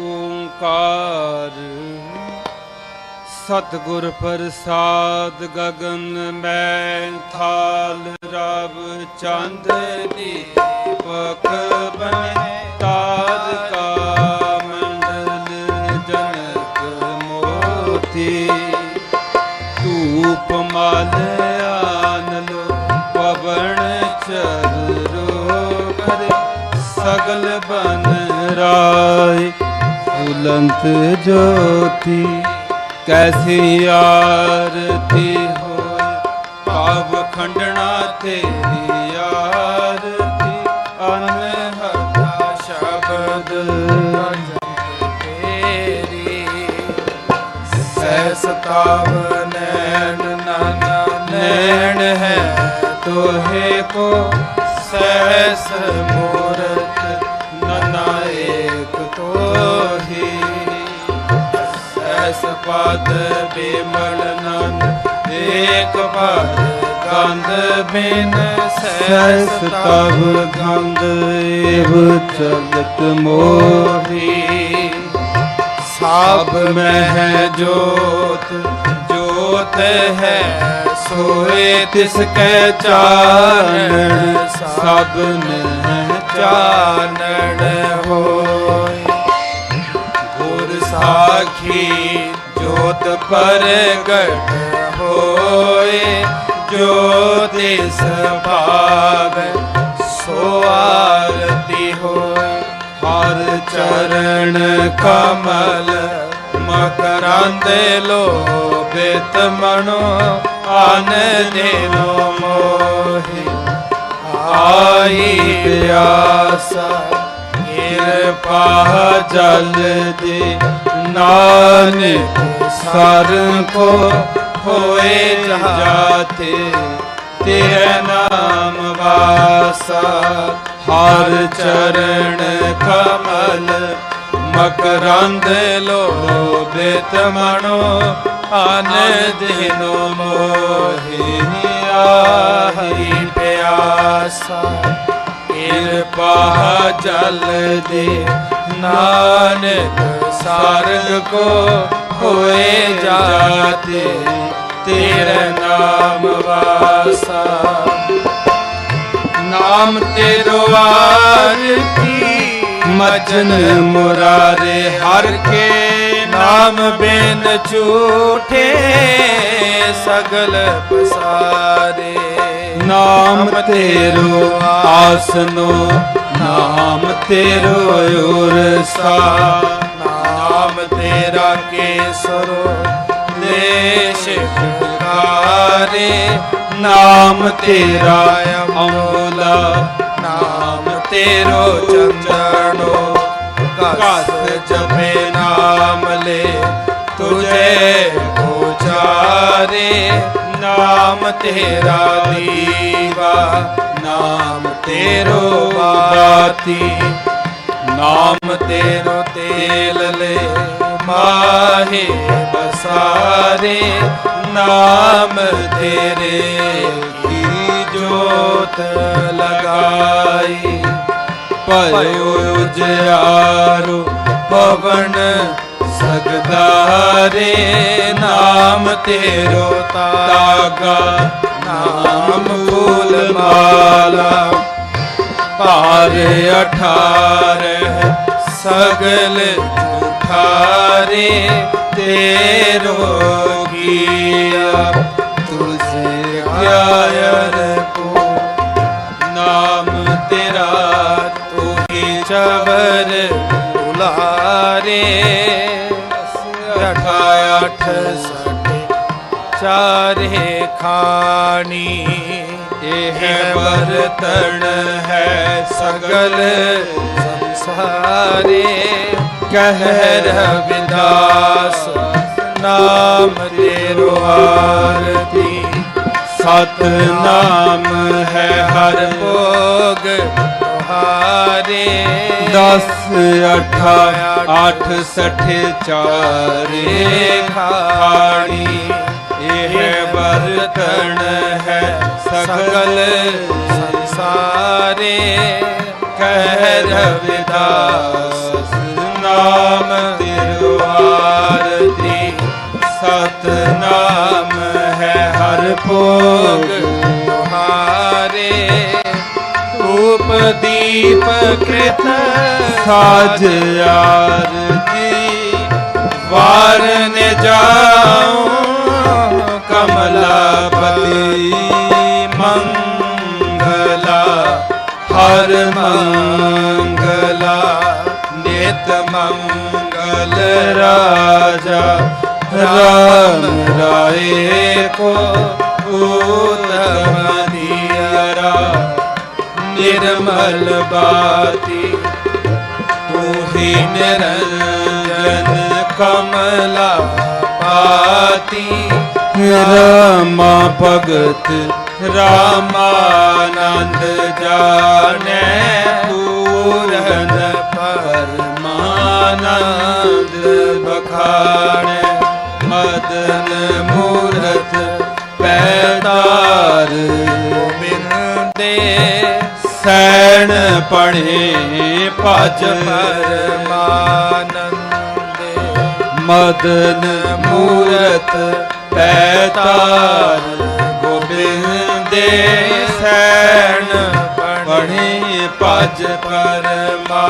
ਓੰਕਾਰ। ਸਤਗੁਰ ਪ੍ਰਸਾਦ ਗਗਨ ਮੈਂ ਥਾਲ ਰਬ ਚੰਦ ਦੀਪਕ ਬਨੇ ਤਾਰਕਾ ਮੰਡਲ ਜਨਕ ਮੋਤੀ। ਧੂਪ ਮਲ ਆਨਲੋ ਪਵਨ ਚਰਰੋ ਕਰੇ ਸਗਲ ਬਨ ਰਾਏ। ਫੁਲੰਤ ਜੋਤੀ ਕੈਸੀ ਆਰਤੀ ਹੋਏ ਭਾਵ ਖੰਡਣਾ ਤੇਰੀ ਆਰਤੀ ਅਨਹਤਾ ਸ਼ਬਦ ਤੇਰੀ ਸਹਿ ਸਤਾਵ ਨੈਣ ਨਾਨਾ ਨੈਣ ਹੈ ਤੋਹੇ ਪਦ ਬਿਮਲ ਨੰਦ ਏਕ ਪਦ ਗੰਧ ਬਿਨ ਸਹਿਸ ਤਬ ਗੰਧ ਏਵ ਚਲਤ ਮੋਹੀ। ਸਭ ਮੈਂ ਹੈ ਜੋਤ ਜੋਤ ਹੈ ਸੋਏ ਤਿਸ ਕੈ ਚਾਨਣ। ਸਭ ਮੈਂ ਚਾਨਣ ਹੋਏ। ਗੁਰ ਸਾਖੀ ਜੋਤ ਪ੍ਰਗਟ ਹੋਏ ਜੋ ਤਿਸ ਭਾਗ ਸੋ ਆਰਤੀ ਹੋਏ। ਹਰ ਚਰਨ ਕਮਲ ਮਕਰੰਦ ਲੋਭਿਤ ਮਨੋ, ਆਨ ਦੇਨੋ ਮੋਹਿ। ਆਈ ਪਿਆਸਾ, ਕਿਰਪਾ ਜਲ ਦੇ ਨਾਨਕ ਸਰ ਕੋ ਹੋਏ ਜਾਤੇ, ਤੇਰੇ ਨਾਮ ਵਾਸਾ। ਹਰ ਚਰਨ ਕਮਲ, ਮਕਰੰਦ ਲੋਭਿਤ ਮਨੋ ਆਨ ਦਿਨੋ ਮੋਹਿ ਆਹੀ ਪਿਆਸਾ। ਕਿਰਪਾ ਜਲ ਦੇ ਨਾਨਕ ਸਰਗ ਕੋ ਹੋਏ ਜਾਤੇ ਤੇਰੇ ਨਾਮ ਵਾਸਾ। ਨਾਮ ਤੇਰੋ ਆਰਤੀ ਮਜਨ ਮੁਰਾਰੇ ਹਰ ਕੇ। ਨਾਮ ਬਿਨ ਝੂਠੇ ਸਗਲ ਪਸਾਰੇ। ਨਾਮ ਤੇਰੋ ਆਸਨੋ ਨਾਮ ਤੇਰੋ ਉਰਸਾ ਤੇਰਾ ਕੇਸਰੋ ਦੇਸ਼ ਪੁਕਾਰੇ ਨਾਮ ਤੇਰਾ ਅੰਬੁਲਾ ਨਾਮ ਤੇਰੋ ਚੰਦਨੋ, ਕਸ ਜਪੇ ਨਾਮ ਲੈ, ਤੁਝੇ ਉਚਾਰੇ ਨਾਮ ਤੇਰਾ ਦੀਵਾ, ਨਾਮ ਤੇਰੋ ਬਾਤੀ ਨਾਮ ਤੇਰੋ ਤੇਲ ਲੈ ਮਾਹੇ ਬਸਾਰੇ, ਨਾਮ ਤੇਰੇ ਕੀ ਜੋਤ ਲਗਾਈ? ਭਇਓ ਉਜਿਆਰੋ ਪਵਨ ਸਗਦਾਰੇ, ਨਾਮ ਤੇਰੋ ਤਾਗਾ, ਨਾਮ ਫੂਲ ਮਾਲਾ। ਭਾਰ ਅਠਾਰ ਸਗਲ ਉਠਾਰੇ ਤੇਰੋ ਕੀਆ ਤੁਝੇ ਆਇਰ ਕੋ, ਨਾਮ ਤੇਰਾ ਤੂੰ ਹੀ ਚਵਰ ਉਲਾਰੇ ਅਠਾ ਅਠ ਸਠ ਚਾਰੇ ਖਾਣੀ। ਇਹ ਬਰਤਨ ਹੈ ਸਗਲ ਸੰਸਾਰੇ। ਕਹਿ ਰਵਿਦਾਸ ਨਾਮ ਤੇਰੋ ਆਰਤੀ। ਸਤ ਨਾਮ ਹੈ ਹਰ ਭੋਗ ਤੁਹਾਰੇ। ਦਸ ਅਠਾ ਅੱਠ ਸਠੇ ਚਾਰੇ। ਖਾਣੀ ਹੈ ਸਗਲ ਸੰਸਾਰੇ। ਕਹਿ ਰਵਿਦਾਸ ਨਾਮ ਤੇਰੋ ਆਰਤੀ ਸਤਨਾਮ ਹੈ ਹਰ ਭੋਗ ਤੁਹਾਰੇ। ਧੂਪ ਦੀਪ ਕ੍ਰਿਤ ਸਾਜ ਆਰਤੀ। ਵਾਰਨ ਜਾਉ ਕਮਲਾਪਤੀ ਮੰਗਲਾ ਹਰ ਮੰਗਲਾ ਨਿਤ ਮੰਗਲ ਰਾਜਾ ਰਾਮ ਰਾਏ ਕੋ ਉਤਮ ਨਿਰਮਲ ਬਾਤੀ ਤੂੰ ਹੀ ਨਿਰੰਜਨ ਕਮਲਾ ਪਾਤੀ ਰਾਮਾ ਭਗਤ ਰਾਮਾਨੰਦ ਜਾਣੈ ਪੂਰਨ ਪਰਮਾਨੰਦ ਬਖਾਣੈ ਮਦਨ ਮੂਰਤ ਪੈਦਾਰ ਬਿੰਦੇ ਸੈਣ ਪਣੇ ਭਜ ਪਰਮਾਨੰਦੇ। ਮਦਨ ਮੂਰਤ ਪੈਤਾਰ ਗੋਬਿੰਦੇ ਸੈਣ ਪਣੇ ਭਜ ਪਰਮਾਨੰਦੇ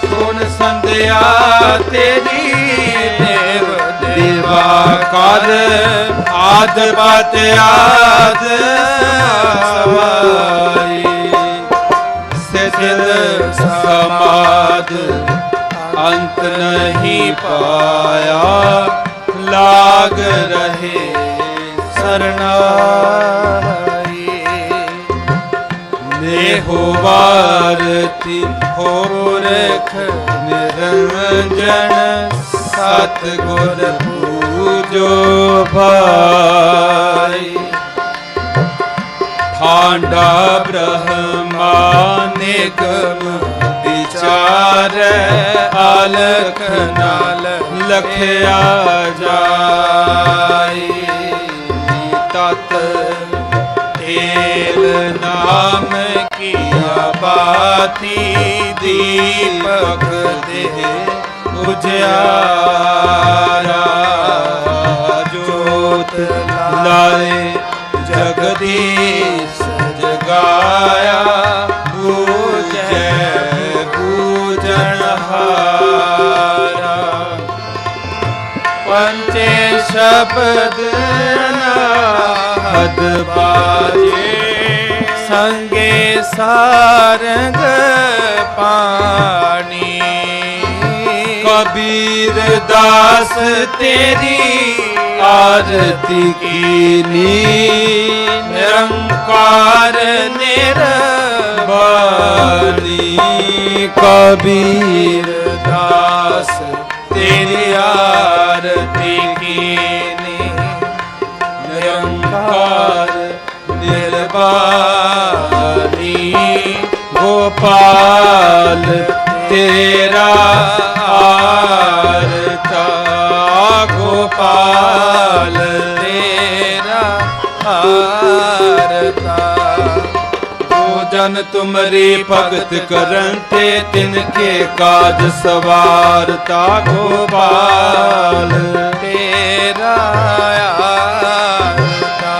ਸੁਣ ਸੰਧਿਆ ਤੇਰੀ ਦੇਵ ਦੇਵਾ ਕਰ, ਆਦ ਪਤ ਆਦ ਸਵਾਈ ਸਿਧ ਸਮਾਦ। ਅੰਤ ਨਹੀਂ ਪਾਇਆ। ਲਾਗ ਰਹੇ ਸਰਨਾਈ ਨੇਹੋ ਵਾਰਤੀ ਹੋਰਖ ਨਿਰੰਜਨ ਸਤ ਗੁਰ ਪੂਜੋ ਭਾਈ। ਠਾਂਡਾ ਬ੍ਰਹਮਾ ਨਿਗਮ ਵਿਚਾਰ ਆਲਖ ਨਾਲ ਲਖਿਆ ਜਾਈ। ਤਤ ਤੇਲ ਨਾਮ ਕੀਆ ਬਾਤੀ, ਦੀਪਕ ਦੇ ਉਜਿਆਰਾ। ਜੋਤ ਲਾਏ ਜਗਦੀਸ਼ ਪੰਚੇ ਸ਼ਬਦ ਨਾਹਦ ਬਾਜੇ। ਸੰਗੇ ਸਾਰੰਗ ਪਾਣੀ। ਕਬੀਰ ਦਾਸ ਤੇਰੀ ਆਰਤੀ ਕੀਨੀ। ਨਿਰੰਕਾਰ ਨਿਰਬਾਨੀ ਕਬੀਰ ਦਾਸ ਤੇਰੀ ਆਰਤੀ ਕੀਨੀ ਨਿਰੰਕਾਰ ਨਿਰਬਾਨੀ ਗੋਪਾਲ ਤੇਰਾ ਜਨ ਤੁਮਰੀ ਭਗਤ ਕਰਨ ਤੇ ਤਿਨ ਕੇ ਕਾਜ ਸਵਾਰਤਾ ਗੋਪਾਲ ਤੇਰਾ ਆਰਤਾ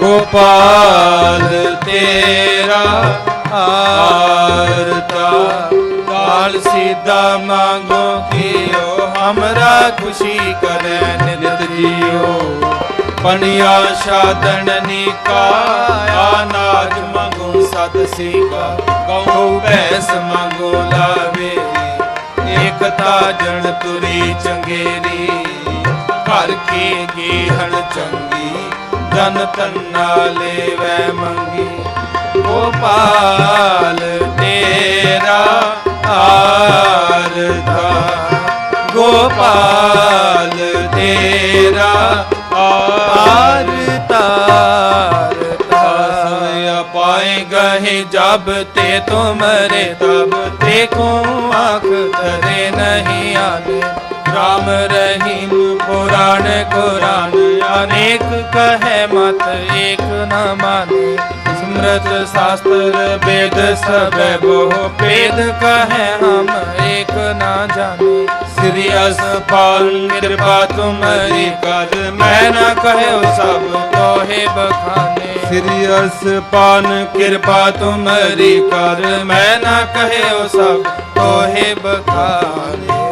ਗੋਪਾਲ, ਤੇਰਾ ਆਰਤਾ ਕਾਲ ਸਿੱਧਾ ਮੰਗੋ ਕੀਓ, ਹਮਰਾ ਖੁਸ਼ੀ ਕਰੈ ਨਿਤ ਨਿਤ ਜੀਓ। ਪਨਿਆ ਸਾਧਨ ਨਿਕਾਇਆ ਨਾਜ ਸਤ ਸੀਗਾ ਕਉ ਭੈਸ ਮੰਗੋ ਲਾਵੇ। ਏਕਤਾ ਜਨ ਤੁਰੀ ਚੰਗੇਰੀ, ਘਰ ਕੀ ਗੀਹਣ ਚੰਗੀ, ਜਨ ਤੰਨਾ ਲੈਵੈ ਮੰਗੀ। ਗੋਪਾਲ ਤੇਰਾ ਆਰਤਾ ਗੋਪਾਲ गहे जब ते तुमरे तब ते को आँख धरे नहीं आने राम रहीम पुराण कुरान अनेक कहे मत एक न माने अमृत शास्त्र वेद सब बहु भेद कहे हम एक ना जाने श्री असपाल कृपा तुम्हारी कर मैं न कहो सब तोहे बखाने ਸ੍ਰੀ ਅਸਪਾਨ ਕਿਰਪਾ ਤੁਮਰੀ ਕਰ ਮੈਂ ਨਾ ਕਹਿਓ ਸਭ ਤੋਹੇ ਬਖਾਨੇ।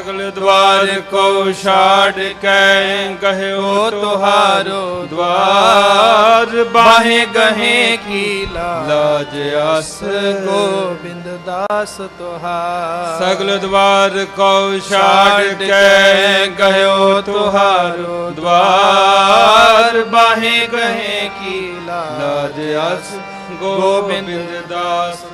ਸਗਲ ਦਵਾਰ ਕੋ ਛਾੜ ਕੈ ਕਹਿਓ ਤੁਹਾਰੋ ਦਵਾਰ ਬਾਹੇ ਗਹੇ ਕੀ ਲਾਜ ਅਸ ਗੋਬਿੰਦ ਦਾਸ ਤੁਹਾਰ। ਸਗਲ ਦਵਾਰ ਕੋ ਛਾੜ ਕੈ ਕਹਿਓ ਤੁਹਾਰੋ ਦਵਾਰ ਬਾਹੇ ਗਹੇ ਕੀ ਲਾਜ ਅਸ ਗੋਬਿੰਦ ਦਾਸ